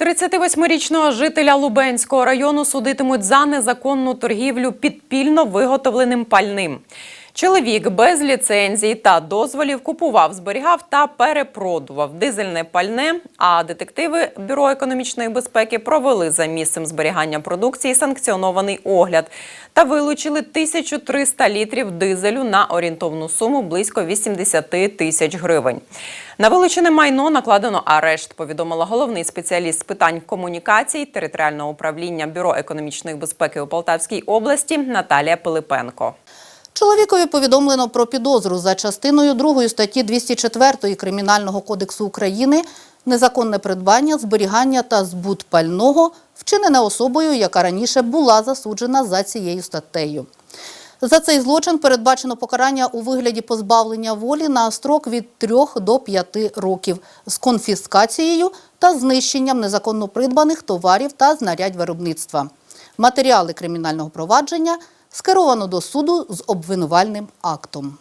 38-річного жителя Лубенського району судитимуть за незаконну торгівлю підпільно виготовленим пальним. Чоловік без ліцензій та дозволів купував, зберігав та перепродував дизельне пальне. А детективи Бюро економічної безпеки провели за місцем зберігання продукції санкціонований огляд та вилучили 1300 літрів дизелю на орієнтовну суму близько 80 тисяч гривень. На вилучене майно накладено арешт, повідомила головний спеціаліст з питань комунікацій територіального управління Бюро економічної безпеки у Полтавській області Наталія Пилипенко. Чоловікові повідомлено про підозру за частиною 2 статті 204 Кримінального кодексу України незаконне придбання, зберігання та збут пального, вчинене особою, яка раніше була засуджена за цією статтею. За цей злочин передбачено покарання у вигляді позбавлення волі на строк від 3 до 5 років з конфіскацією та знищенням незаконно придбаних товарів та знарядь виробництва. Матеріали кримінального провадження скеровано до суду з обвинувальним актом.